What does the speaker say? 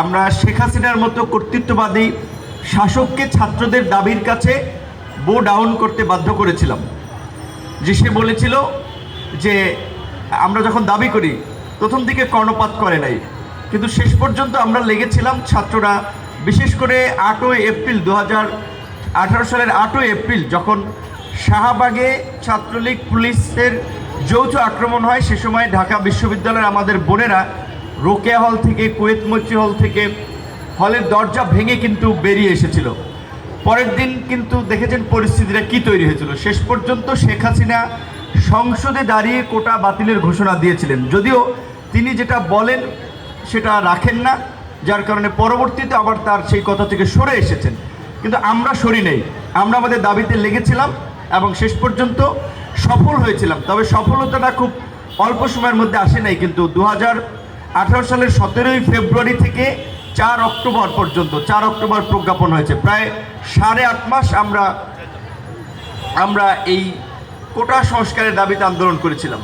আমরা শেখ হাসিনার মতো কর্তৃত্ববাদী শাসককে ছাত্রদের দাবির কাছে বো ডাউন করতে বাধ্য করেছিলাম। যে সে বলেছিল যে আমরা যখন দাবি করি, প্রথম দিকে কর্ণপাত করে নাই। কিন্তু শেষ পর্যন্ত আমরা লেগেছিলাম ছাত্ররা, বিশেষ করে আটই এপ্রিল দু হাজার আঠারো সালের আটই এপ্রিল যখন শাহবাগে ছাত্রলীগ পুলিশের যৌথ আক্রমণ হয়, সে সময় ঢাকা বিশ্ববিদ্যালয়ের আমাদের বোনেরা রোকেয়া হল থেকে, কুয়েত মৈত্রী হল থেকে হলের দরজা ভেঙে কিন্তু বেরিয়ে এসেছিল। পরের দিন কিন্তু দেখেছেন পরিস্থিতিটা কি তৈরি হয়েছিল। শেষ পর্যন্ত শেখ হাসিনা সংসদে দাঁড়িয়ে কোটা বাতিলের ঘোষণা দিয়েছিলেন। যদিও তিনি যেটা বলেন সেটা রাখেন না, যার কারণে পরবর্তীতে আবার তার সেই কথা থেকে সরে এসেছেন। কিন্তু আমরা সরি নেই। আমরা আমাদের দাবিতে লেগেছিলাম এবং শেষ পর্যন্ত সফল হয়েছিলাম। তবে সফলতাটা খুব অল্প সময়ের মধ্যে আসে নাই, কিন্তু দু হাজার আঠারো সালের সতেরোই ফেব্রুয়ারি থেকে চার অক্টোবর পর্যন্ত, চার অক্টোবর প্রজ্ঞাপন হয়েছে। প্রায় সাড়ে আট মাস আমরা আমরা এই কোটা সংস্কারের দাবিতে আন্দোলন করেছিলাম।